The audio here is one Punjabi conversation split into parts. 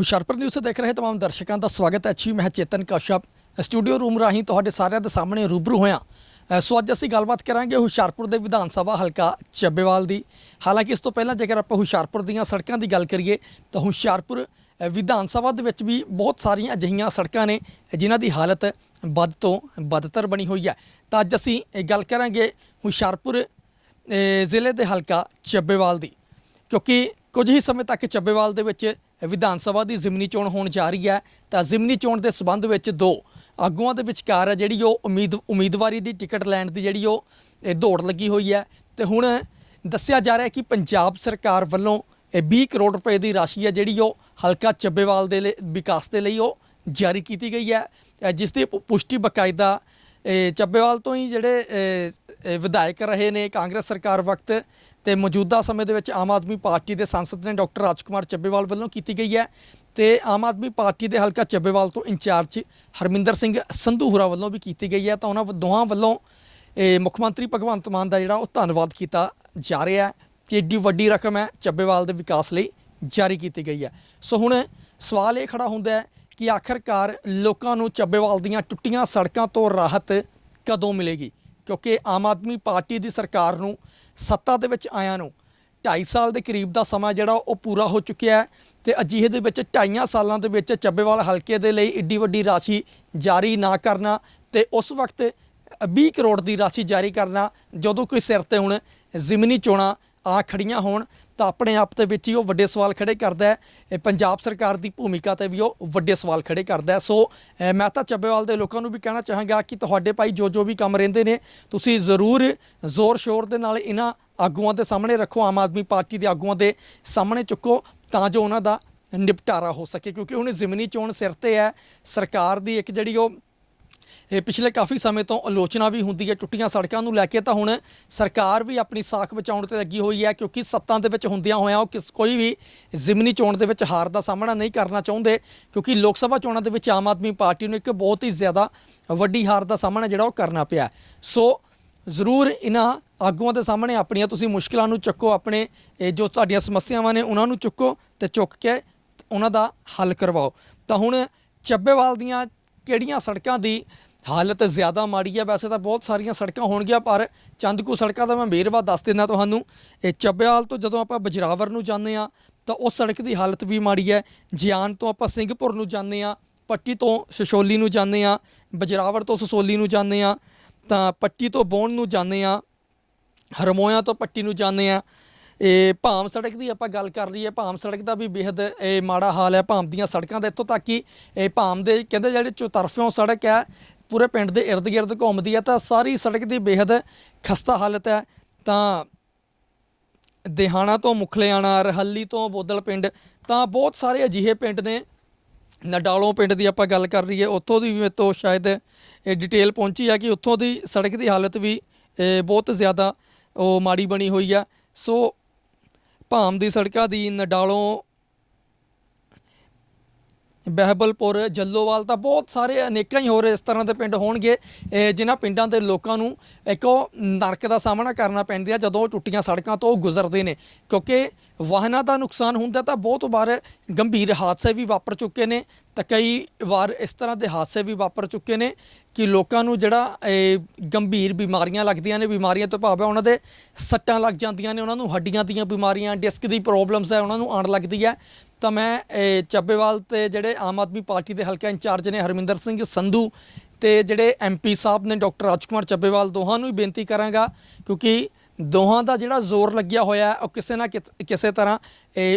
ਹੁਸ਼ਿਆਰਪੁਰ ਨਿਊਜ਼ ਦੇਖ ਰਹੇ तमाम ਦਰਸ਼ਕਾਂ ਦਾ ਸਵਾਗਤ ਹੈ ਜੀ ਮੈਂ ਚੇਤਨ ਕਸ਼ਪ ਸਟੂਡੀਓ ਰੂਮ ਰਾਹੀਂ ਤੁਹਾਡੇ ਸਾਰਿਆਂ ਦੇ ਸਾਹਮਣੇ ਰੂਬਰੂ ਹੋਇਆ ਅ, ਸੋ ਅੱਜ ਅਸੀਂ ਗੱਲਬਾਤ ਕਰਾਂਗੇ ਹੁਸ਼ਿਆਰਪੁਰ ਦੇ ਵਿਧਾਨ ਸਭਾ ਹਲਕਾ ਚੱਬੇਵਾਲ ਦੀ ਹਾਲਾਂਕਿ ਇਸ ਤੋਂ ਪਹਿਲਾਂ ਜੇਕਰ ਆਪਾਂ ਹੁਸ਼ਿਆਰਪੁਰ ਦੀਆਂ ਸੜਕਾਂ ਦੀ ਗੱਲ ਕਰੀਏ ਤਾਂ ਹੁਸ਼ਿਆਰਪੁਰ ਅ, ਵਿਧਾਨ ਸਭਾ ਦੇ ਵਿੱਚ ਵੀ ਬਹੁਤ ਸਾਰੀਆਂ ਅਜਿਹੀਆਂ ਸੜਕਾਂ ਨੇ ਜਿਨ੍ਹਾਂ ਦੀ ਹਾਲਤ ਬਦ ਤੋਂ ਬਦਤਰ ਬਣੀ ਹੋਈ ਹੈ ਤਾਂ ਅੱਜ ਅਸੀਂ ਇਹ ਗੱਲ ਕਰਾਂਗੇ ਹੁਸ਼ਿਆਰਪੁਰ ਅ, ਜ਼ਿਲ੍ਹੇ ਦੇ ਹਲਕਾ ਚੱਬੇਵਾਲ ਦੀ ਕਿਉਂਕਿ ਕੁਝ ਹੀ ਸਮੇਂ ਤੱਕ ਚੱਬੇਵਾਲ ਦੇ ਵਿੱਚ ਵਿਧਾਨ ਸਭਾ ਦੀ ਜ਼ਿਮਨੀ ਚੋਣ ਹੋਣ ਜਾ ਰਹੀ ਹੈ, ਤਾਂ ਜ਼ਿਮਨੀ ਚੋਣ ਦੇ ਸਬੰਧ ਵਿੱਚ ਦੋ ਆਗੂਆਂ ਦੇ ਵਿਚਕਾਰ ਹੈ ਜਿਹੜੀ ਉਹ ਉਮੀਦ, ਉਮੀਦਵਾਰੀ ਦੀ ਟਿਕਟ ਲੈਣ ਦੀ ਜਿਹੜੀ ਉਹ, ਇਹ ਦੌੜ ਲੱਗੀ ਹੋਈ ਹੈ। ਤੇ ਹੁਣ ਦੱਸਿਆ ਜਾ ਰਿਹਾ ਹੈ ਕਿ ਪੰਜਾਬ ਸਰਕਾਰ ਵੱਲੋਂ ਇਹ 20 ਕਰੋੜ ਰੁਪਏ ਦੀ ਰਾਸ਼ੀ ਹੈ ਜਿਹੜੀ ਉਹ ਹਲਕਾ ਚੱਬੇਵਾਲ ਦੇ ਲਈ, ਵਿਕਾਸ ਦੇ ਲਈ ਉਹ ਜਾਰੀ ਕੀਤੀ ਗਈ ਹੈ। ਜਿਸ ਦੀ ਪੁ- ਪੁਸ਼ਟੀ ਬਕਾਇਦਾ, ਇਹ ਚੱਬੇਵਾਲ ਤੋਂ ਹੀ ਜਿਹੜੇ ਵਿਧਾਇਕ ਰਹੇ ਨੇ ਕਾਂਗਰਸ ਸਰਕਾਰ ਵਕਤ ਤੇ ਮੌਜੂਦਾ ਸਮੇਂ ਦੇ ਵਿੱਚ ਆਮ ਆਦਮੀ ਪਾਰਟੀ ਦੇ ਸੰਸਦ ਨੇ ਡਾਕਟਰ ਰਾਜਕੁਮਾਰ ਚੱਬੇਵਾਲ ਵੱਲੋਂ ਕੀਤੀ ਗਈ ਹੈ ਤੇ ਆਮ ਆਦਮੀ ਪਾਰਟੀ ਦੇ ਹਲਕਾ ਚੱਬੇਵਾਲ ਤੋਂ ਇੰਚਾਰਜ ਹਰਮਿੰਦਰ ਸਿੰਘ ਸੰਧੂ ਹੁਰਾ ਵੱਲੋਂ ਵੀ ਕੀਤੀ ਗਈ ਹੈ ਤਾਂ ਉਹਨਾਂ ਦੋਹਾਂ ਵੱਲੋਂ ਮੁੱਖ ਮੰਤਰੀ ਭਗਵੰਤ ਮਾਨ ਦਾ ਜਿਹੜਾ ਉਹ ਧੰਨਵਾਦ ਕੀਤਾ ਜਾ ਰਿਹਾ ਹੈ ਕਿ ਏਡੀ ਵੱਡੀ ਰਕਮ ਹੈ ਚੱਬੇਵਾਲ ਦੇ ਵਿਕਾਸ ਲਈ ਜਾਰੀ ਕੀਤੀ ਗਈ ਹੈ। ਸੋ ਹੁਣ ਸਵਾਲ ਇਹ ਖੜਾ ਹੁੰਦਾ ਹੈ ਕਿ ਆਖਰਕਾਰ ਲੋਕਾਂ ਨੂੰ ਚੱਬੇਵਾਲ ਦੀਆਂ ਟੁੱਟੀਆਂ ਸੜਕਾਂ ਤੋਂ ਰਾਹਤ ਕਦੋਂ ਮਿਲੇਗੀ? ਕਿਉਂਕਿ ਆਮ ਆਦਮੀ ਪਾਰਟੀ ਦੀ ਸਰਕਾਰ ਨੂੰ ਸੱਤਾ ਦੇ ਵਿੱਚ ਆਇਆਂ ਨੂੰ 2.5 ਸਾਲ ਦੇ ਕਰੀਬ ਦਾ ਸਮਾਂ ਜਿਹੜਾ ਉਹ ਪੂਰਾ ਹੋ ਚੁੱਕਿਆ ਹੈ ਤੇ ਅਜਿਹੇ ਦੇ ਵਿੱਚ 2.5 ਸਾਲਾਂ ਦੇ ਵਿੱਚ ਚੱਬੇਵਾਲ ਹਲਕੇ ਦੇ ਲਈ ਏਡੀ ਵੱਡੀ ਰਾਸ਼ੀ ਜਾਰੀ ਨਾ ਕਰਨਾ ਤੇ ਉਸ ਵਕਤ 20 ਕਰੋੜ ਦੀ ਰਾਸ਼ੀ ਜਾਰੀ ਕਰਨਾ, ਜਦੋਂ ਕੋਈ ਸਿਰ ਤੇ ਹੁਣ ਜ਼ਿਮਨੀ ਚੋਣਾਂ ਆ ਖੜੀਆਂ ਹੋਣ ਤਾਂ ਆਪਣੇ ਆਪ ਦੇ ਵਿੱਚ ਹੀ ਉਹ ਵੱਡੇ ਸਵਾਲ ਖੜੇ ਕਰਦਾ ਹੈ। ਇਹ ਪੰਜਾਬ ਸਰਕਾਰ ਦੀ ਭੂਮਿਕਾ ਤੇ ਵੀ ਉਹ ਵੱਡੇ ਸਵਾਲ ਖੜੇ ਕਰਦਾ ਹੈ। ਸੋ ਅ, ਮੈਂ ਤਾਂ ਚੱਬੇਵਾਲ ਦੇ ਲੋਕਾਂ ਨੂੰ ਵੀ ਕਹਿਣਾ ਚਾਹਾਂਗਾ ਕਿ ਤੁਹਾਡੇ ਭਾਈ ਜੋ ਜੋ ਵੀ ਕੰਮ ਰਹਿੰਦੇ ਨੇ ਤੁਸੀਂ ਜ਼ਰੂਰ ਜ਼ੋਰ ਸ਼ੋਰ ਦੇ ਨਾਲ ਇਹਨਾਂ ਆਗੂਆਂ ਦੇ ਸਾਹਮਣੇ ਰੱਖੋ ਆਮ ਆਦਮੀ ਪਾਰਟੀ ਦੇ ਆਗੂਆਂ ਦੇ ਸਾਹਮਣੇ ਚੁੱਕੋ ਤਾਂ ਜੋ ਉਹਨਾਂ ਦਾ ਨਿਪਟਾਰਾ ਹੋ ਸਕੇ। ਕਿਉਂਕਿ ਹੁਣ ਜ਼ਿਮਨੀ ਚੋਣ ਸਿਰ ਤੇ ਹੈ। ਸਰਕਾਰ ਦੀ ਇੱਕ ਜਿਹੜੀ ਉਹ ਇਹ ਪਿਛਲੇ ਕਾਫੀ ਸਮੇਂ ਤੋਂ ਆਲੋਚਨਾ ਵੀ ਹੁੰਦੀ ਹੈ ਟੁੱਟੀਆਂ ਸੜਕਾਂ ਨੂੰ ਲੈ ਕੇ, ਤਾਂ ਹੁਣ ਸਰਕਾਰ ਵੀ ਆਪਣੀ ਸਾਖ ਬਚਾਉਣ ਤੇ ਲੱਗੀ ਹੋਈ ਹੈ, ਕਿਉਂਕਿ ਸੱਤਾਂ ਦੇ ਵਿੱਚ ਹੁੰਦਿਆਂ ਹੋਇਆਂ ਉਹ ਕਿਸ, ਕੋਈ ਵੀ ਜ਼ਿਮਨੀ ਚੋਣ ਦੇ ਵਿੱਚ ਹਾਰ ਦਾ ਸਾਹਮਣਾ ਨਹੀਂ ਕਰਨਾ ਚਾਹੁੰਦੇ, ਕਿਉਂਕਿ ਲੋਕ ਸਭਾ ਚੋਣਾਂ ਦੇ ਵਿੱਚ ਆਮ ਆਦਮੀ ਪਾਰਟੀ ਨੂੰ ਇੱਕ ਬਹੁਤ ਹੀ ਜ਼ਿਆਦਾ ਵੱਡੀ ਹਾਰ ਦਾ ਸਾਹਮਣਾ ਜਿਹੜਾ ਉਹ ਕਰਨਾ ਪਿਆ ਸੋ ਜ਼ਰੂਰ ਇਹਨਾਂ ਆਗੂਆਂ ਦੇ ਸਾਹਮਣੇ ਆਪਣੀਆਂ ਤੁਸੀਂ ਮੁਸ਼ਕਲਾਂ ਨੂੰ ਚੱਕੋ, ਆਪਣੇ, ਇਹ ਜੋ ਤੁਹਾਡੀਆਂ ਸਮੱਸਿਆਵਾਂ ਨੇ ਉਹਨਾਂ ਨੂੰ ਚੁੱਕੋ ਤੇ ਚੁੱਕ ਕੇ ਉਹਨਾਂ ਦਾ ਹੱਲ ਕਰਵਾਓ। ਤਾਂ ਹੁਣ ਚੱਬੇਵਾਲ ਦੀਆਂ ਕਿਹੜੀਆਂ ਸੜਕਾਂ ਦੀ ਹਾਲਤ ਜ਼ਿਆਦਾ ਮਾੜੀ ਹੈ, ਵੈਸੇ ਤਾਂ ਬਹੁਤ ਸਾਰੀਆਂ ਸੜਕਾਂ ਹੋਣਗੀਆਂ, ਪਰ ਚੰਦ ਕੁ ਸੜਕਾਂ ਦਾ ਮੈਂ ਵੇਰਵਾ ਦੱਸ ਦਿੰਦਾ ਤੁਹਾਨੂੰ। ਇਹ ਚੱਬੇਵਾਲ ਤੋਂ ਜਦੋਂ ਆਪਾਂ ਬਜਰਾਵਰ ਨੂੰ ਜਾਂਦੇ ਆ ਤਾਂ ਉਸ ਸੜਕ ਦੀ ਹਾਲਤ ਵੀ ਮਾੜੀ ਹੈ। ਜਿਆਨ ਤੋਂ ਆਪਾਂ ਸਿੰਘਪੁਰ ਨੂੰ ਜਾਂਦੇ ਆ ਪੱਟੀ ਤੋਂ ਸ਼ਸ਼ੋਲੀ ਨੂੰ ਜਾਂਦੇ ਆ ਬਜਰਾਵਰ ਤੋਂ ਸਸੋਲੀ ਨੂੰ ਜਾਂਦੇ ਆ ਤਾਂ ਪੱਟੀ ਤੋਂ ਬੌਣ ਨੂੰ ਜਾਂਦੇ ਆ ਹਰਮੋਇਆ ਤੋਂ ਪੱਟੀ ਨੂੰ ਜਾਂਦੇ ਆ ਇਹ ਭਾਮ ਸੜਕ ਦੀ ਆਪਾਂ ਗੱਲ ਕਰ ਲਈਏ, ਭਾਮ ਸੜਕ ਦਾ ਵੀ ਬੇहद ਇਹ ਮਾੜਾ ਹਾਲ ਹੈ, ਭਾਮ ਦੀਆਂ ਸੜਕਾਂ ਦਾ ਇੱਥੋਂ ਤੱਕ ਕਿ ਇਹ ਭਾਮ ਦੇ ਕਹਿੰਦੇ ਜਿਹੜੇ ਚੌਤਰਫਿਓਂ ਸੜਕ ਹੈ ਪੂਰੇ ਪਿੰਡ ਦੇ ਇਰਦ ਗਿਰਦ ਘੁੰਮਦੀ ਹੈ ਤਾਂ ਸਾਰੀ ਸੜਕ ਦੀ ਬੇहद ਖਸਤਾ ਹਾਲਤ ਹੈ। ਤਾਂ ਦਿਹਾਣਾ ਤੋਂ ਮੁਖਲਿਆਣਾ ਰਹੱਲੀ ਤੋਂ ਬੋਦਲ ਪਿੰਡ ਤਾਂ ਬਹੁਤ ਸਾਰੇ ਅਜਿਹੇ ਪਿੰਡ ਨੇ ਨਡਾਲੋਂ ਪਿੰਡ ਦੀ ਆਪਾਂ ਗੱਲ ਕਰ ਲਈਏ ਉੱਥੋਂ ਦੀ ਵੀ ਮੇਰੇ ਤੋਂ ਸ਼ਾਇਦ ਇਹ ਡਿਟੇਲ ਪਹੁੰਚੀ ਆ ਕਿ ਉੱਥੋਂ ਦੀ ਸੜਕ ਦੀ ਹਾਲਤ ਵੀ ਇਹ, ਬਹੁਤ ਜ਼ਿਆਦਾ ਉਹ ਮਾੜੀ ਬਣੀ ਹੋਈ ਆ। ਸੋ ਭਾਮ ਦੀ ਸੜਕਾਂ ਦੀ ਨਡਾਲੋਂ ਬਹਿਬਲਪੁਰ, ਜੱਲੋਵਾਲ ਤਾਂ ਬਹੁਤ ਸਾਰੇ ਅਨੇਕਾਂ ਹੀ ਹੋਰ ਇਸ ਤਰ੍ਹਾਂ ਦੇ ਪਿੰਡ ਹੋਣਗੇ, ਇਹ ਜਿਨ੍ਹਾਂ ਪਿੰਡਾਂ ਦੇ ਲੋਕਾਂ ਨੂੰ ਇੱਕ ਉਹ ਨਰਕ ਦਾ ਸਾਹਮਣਾ ਕਰਨਾ ਪੈਂਦਾ ਜਦੋਂ ਉਹ ਟੁੱਟੀਆਂ ਸੜਕਾਂ ਤੋਂ ਗੁਜ਼ਰਦੇ ਨੇ। ਕਿਉਂਕਿ ਵਾਹਨਾਂ ਦਾ ਨੁਕਸਾਨ ਹੁੰਦਾ ਤਾਂ ਬਹੁਤ ਵਾਰ ਗੰਭੀਰ ਹਾਦਸੇ ਵੀ ਵਾਪਰ ਚੁੱਕੇ ਨੇ, ਤਾਂ ਕਈ ਵਾਰ ਇਸ ਤਰ੍ਹਾਂ ਦੇ ਹਾਦਸੇ ਵੀ ਵਾਪਰ ਚੁੱਕੇ ਨੇ ਕਿ ਲੋਕਾਂ ਨੂੰ ਜਿਹੜਾ ਗੰਭੀਰ ਬਿਮਾਰੀਆਂ ਲੱਗਦੀਆਂ ਨੇ, ਬਿਮਾਰੀਆਂ ਤੋਂ ਭਾਵ ਹੈ ਉਹਨਾਂ ਦੇ ਸੱਟਾਂ ਲੱਗ ਜਾਂਦੀਆਂ ਨੇ, ਉਹਨਾਂ ਨੂੰ ਹੱਡੀਆਂ ਦੀਆਂ ਬਿਮਾਰੀਆਂ, ਡਿਸਕ ਦੀ ਪ੍ਰੋਬਲਮਸ ਹੈ, ਉਹਨਾਂ ਨੂੰ ਆਉਣ ਲੱਗਦੀ ਹੈ। ਤਾਂ ਮੈਂ ਚੱਬੇਵਾਲ ਤੇ ਜਿਹੜੇ ਆਮ ਆਦਮੀ ਪਾਰਟੀ ਦੇ ਹਲਕਾ ਇੰਚਾਰਜ ਨੇ ਹਰਮਿੰਦਰ ਸਿੰਘ ਸੰਧੂ ਤੇ ਜਿਹੜੇ ਐਮਪੀ ਸਾਹਿਬ ਨੇ ਡਾਕਟਰ ਰਾਜਕੁਮਾਰ ਚੱਬੇਵਾਲ, ਦੋਹਾਂ ਨੂੰ ਹੀ ਬੇਨਤੀ ਕਰਾਂਗਾ ਕਿਉਂਕਿ ਦੋਹਾਂ ਦਾ ਜਿਹੜਾ ਜ਼ੋਰ ਲੱਗਿਆ ਹੋਇਆ ਉਹ ਕਿਸੇ ਨਾ ਕਿਤ- ਕਿਸੇ ਤਰ੍ਹਾਂ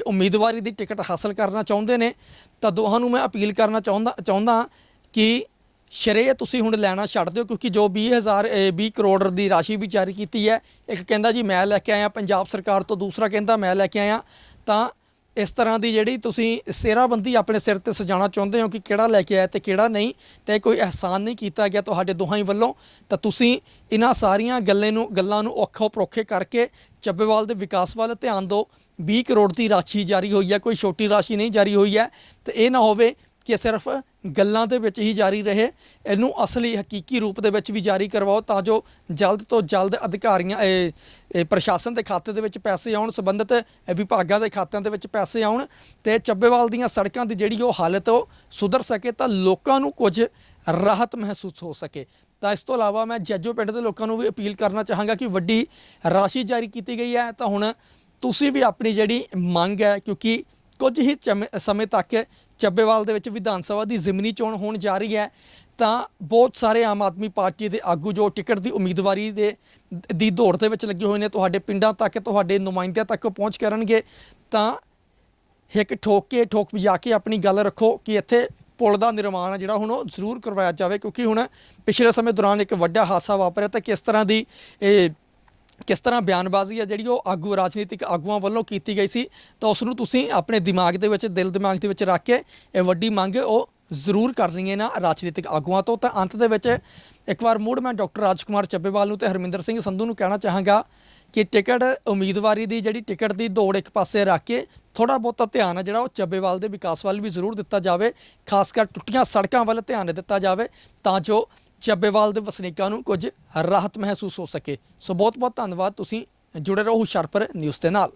ਉਮੀਦਵਾਰੀ ਦੀ ਟਿਕਟ ਹਾਸਲ ਕਰਨਾ ਚਾਹੁੰਦੇ ਨੇ। ਤਾਂ ਦੋਹਾਂ ਨੂੰ ਮੈਂ ਅਪੀਲ ਕਰਨਾ ਚਾਹੁੰਦਾ ਚਾਹੁੰਦਾ ਕਿ ਸ਼ਰੇ ਤੁਸੀਂ ਹੁਣ ਲੈਣਾ ਛੱਡ ਦਿਓ ਕਿਉਂਕਿ ਜੋ 20000 ਇਹ 20 ਕਰੋੜ ਦੀ ਰਾਸ਼ੀ ਵੀ ਜਾਰੀ ਕੀਤੀ ਹੈ। ਇੱਕ ਕਹਿੰਦਾ ਜੀ, ਮੈਂ ਲੈ ਕੇ ਆਇਆ, ਪੰਜਾਬ ਸਰਕਾਰ ਤੋਂ ਦੂਸਰਾ ਕਹਿੰਦਾ, ਮੈਂ ਲੈ ਕੇ ਆਇਆ। ਤਾਂ ਇਸ ਤਰ੍ਹਾਂ ਦੀ ਜਿਹੜੀ ਤੁਸੀਂ ਸਿਹਰਾਬੰਦੀ ਆਪਣੇ ਸਿਰ ਤੇ ਸਜਾਉਣਾ ਚਾਹੁੰਦੇ ਹੋ ਕਿ ਕਿਹੜਾ ਲੈ ਕੇ ਆਇਆ ਤੇ ਕਿਹੜਾ ਨਹੀਂ ਤੇ ਕੋਈ ਅਹਿਸਾਨ ਨਹੀਂ ਕੀਤਾ ਗਿਆ ਤੁਹਾਡੇ ਦੋਹਾਂ ਹੀ ਵੱਲੋਂ, ਤਾਂ ਤੁਸੀਂ ਇਹਨਾਂ ਸਾਰੀਆਂ ਗੱਲਾਂ ਨੂੰ ਗੱਲਾਂ ਨੂੰ ਔਖੋ ਪਰੋਖੇ ਕਰਕੇ ਚੱਬੇਵਾਲ ਦੇ ਵਿਕਾਸ ਵੱਲ ਧਿਆਨ ਦਿਓ। 20 ਕਰੋੜ ਦੀ ਰਾਸ਼ੀ ਜਾਰੀ ਹੋਈ ਹੈ, ਕੋਈ ਛੋਟੀ ਰਾਸ਼ੀ ਨਹੀਂ ਜਾਰੀ ਹੋਈ ਹੈ, ਤੇ ਇਹ ਨਾ ਹੋਵੇ ਕਿ ਸਿਰਫ ਗੱਲਾਂ ਦੇ ਵਿੱਚ ਹੀ ਜਾਰੀ ਰਹੇ, ਇਹਨੂੰ ਅਸਲੀ ਹਕੀਕੀ ਰੂਪ ਦੇ ਵਿੱਚ ਵੀ ਜਾਰੀ ਕਰਵਾਓ ਤਾਂ ਜੋ ਜਲਦ ਤੋਂ ਜਲਦ ਅਧਿਕਾਰੀਆਂ ਪ੍ਰਸ਼ਾਸਨ ਦੇ ਖਾਤੇ ਦੇ ਵਿੱਚ ਪੈਸੇ ਆਉਣ, ਸੰਬੰਧਿਤ ਵਿਭਾਗਾਂ ਦੇ ਖਾਤਿਆਂ ਦੇ ਵਿੱਚ ਪੈਸੇ ਆਉਣ ਤੇ ਚੱਬੇਵਾਲ ਦੀਆਂ ਸੜਕਾਂ ਦੀ ਜਿਹੜੀ ਉਹ ਹਾਲਤ ਉਹ ਸੁਧਰ ਸਕੇ ਤਾਂ ਲੋਕਾਂ ਨੂੰ ਕੁਝ ਰਾਹਤ ਮਹਿਸੂਸ ਹੋ ਸਕੇ। ਤਾਂ ਇਸ ਤੋਂ ਇਲਾਵਾ ਮੈਂ ਜੱਜੋ ਪਿੰਡ ਦੇ ਲੋਕਾਂ ਨੂੰ ਵੀ ਅਪੀਲ ਕਰਨਾ ਚਾਹਾਂਗਾ ਕਿ ਵੱਡੀ ਰਾਸ਼ੀ ਜਾਰੀ ਕੀਤੀ ਗਈ ਹੈ ਤਾਂ ਹੁਣ ਤੁਸੀਂ ਵੀ ਆਪਣੀ ਜਿਹੜੀ ਮੰਗ ਹੈ ਕਿਉਂਕਿ ਕੁਝ ਹੀ ਚਮ- ਸਮੇਂ ਤੱਕ ਚੱਬੇਵਾਲ ਦੇ ਵਿੱਚ ਵਿਧਾਨ ਸਭਾ ਦੀ ਜ਼ਿਮਨੀ ਚੋਣ ਹੋਣ ਜਾ ਰਹੀ ਹੈ, ਤਾਂ ਬਹੁਤ ਸਾਰੇ ਆਮ ਆਦਮੀ ਪਾਰਟੀ ਦੇ ਆਗੂ ਜੋ ਟਿਕਟ ਦੀ ਉਮੀਦਵਾਰੀ ਦੇ, ਦੀ ਦੌੜ ਦੇ ਵਿੱਚ ਲੱਗੇ ਹੋਏ ਨੇ, ਤੁਹਾਡੇ ਪਿੰਡਾਂ ਤੱਕ, ਤੁਹਾਡੇ ਨੁਮਾਇੰਦਿਆਂ ਤੱਕ ਪਹੁੰਚ ਕਰਨਗੇ, ਤਾਂ ਇੱਕ ਠੋਕ ਕੇ ਠੋਕ ਵਜਾ ਕੇ ਆਪਣੀ ਗੱਲ ਰੱਖੋ ਕਿ ਇੱਥੇ ਪੁਲ ਦਾ ਨਿਰਮਾਣ ਹੈ ਜਿਹੜਾ ਹੁਣ ਉਹ ਜ਼ਰੂਰ ਕਰਵਾਇਆ ਜਾਵੇ, ਕਿਉਂਕਿ ਹੁਣ ਪਿਛਲੇ ਸਮੇਂ ਦੌਰਾਨ ਇੱਕ ਵੱਡਾ ਹਾਦਸਾ ਵਾਪਰਿਆ, ਤਾਂ ਕਿਸ ਤਰ੍ਹਾਂ ਦੀ ਇਹ ਕਿਸ ਤਰ੍ਹਾਂ ਬਿਆਨਬਾਜ਼ੀ ਹੈ ਜਿਹੜੀ ਉਹ ਆਗੂ ਰਾਜਨੀਤਿਕ ਆਗੂਆਂ ਵੱਲੋਂ ਕੀਤੀ ਗਈ ਸੀ, ਤਾਂ ਉਸ ਨੂੰ ਤੁਸੀਂ ਆਪਣੇ ਦਿਮਾਗ ਦੇ ਵਿੱਚ, ਦਿਲ ਦਿਮਾਗ ਦੇ ਵਿੱਚ ਰੱਖ ਕੇ ਇਹ ਵੱਡੀ ਮੰਗ ਉਹ ਜ਼ਰੂਰ ਕਰਨੀ ਹੈ ਨਾ ਰਾਜਨੀਤਿਕ ਆਗੂਆਂ ਤੋਂ। ਤਾਂ ਅੰਤ ਦੇ ਵਿੱਚ ਇੱਕ ਵਾਰ ਮੂੜ ਮੈਂ ਡਾਕਟਰ ਰਾਜਕੁਮਾਰ ਚੱਬੇਵਾਲ ਨੂੰ ਤੇ ਹਰਮਿੰਦਰ ਸਿੰਘ ਸੰਧੂ ਨੂੰ ਕਹਿਣਾ ਚਾਹਾਂਗਾ ਕਿ ਟਿਕਟ ਉਮੀਦਵਾਰੀ ਦੀ ਜਿਹੜੀ ਟਿਕਟ ਦੀ ਦੌੜ ਇੱਕ ਪਾਸੇ ਰੱਖ ਕੇ ਥੋੜਾ ਬਹੁਤਾ ਧਿਆਨ ਹੈ ਜਿਹੜਾ ਉਹ ਚੱਬੇਵਾਲ ਦੇ ਵਿਕਾਸ ਵੱਲ ਵੀ ਜ਼ਰੂਰ ਦਿੱਤਾ ਜਾਵੇ, ਖਾਸ ਕਰ ਟੁੱਟੀਆਂ ਸੜਕਾਂ ਵੱਲ ਧਿਆਨ ਦਿੱਤਾ ਜਾਵੇ, ਤਾਂ ਜੋ ਚੱਬੇਵਾਲ ਦੇ ਵਸਨੀਕਾਂ ਨੂੰ ਕੁਝ ਰਾਹਤ ਮਹਿਸੂਸ ਹੋ ਸਕੇ। ਸੋ ਬਹੁਤ ਬਹੁਤ ਧੰਨਵਾਦ। ਤੁਸੀਂ ਜੁੜੇ ਰਹੋ ਹੁਸ਼ਿਆਰਪੁਰ ਨਿਊਜ਼ ਦੇ ਨਾਲ।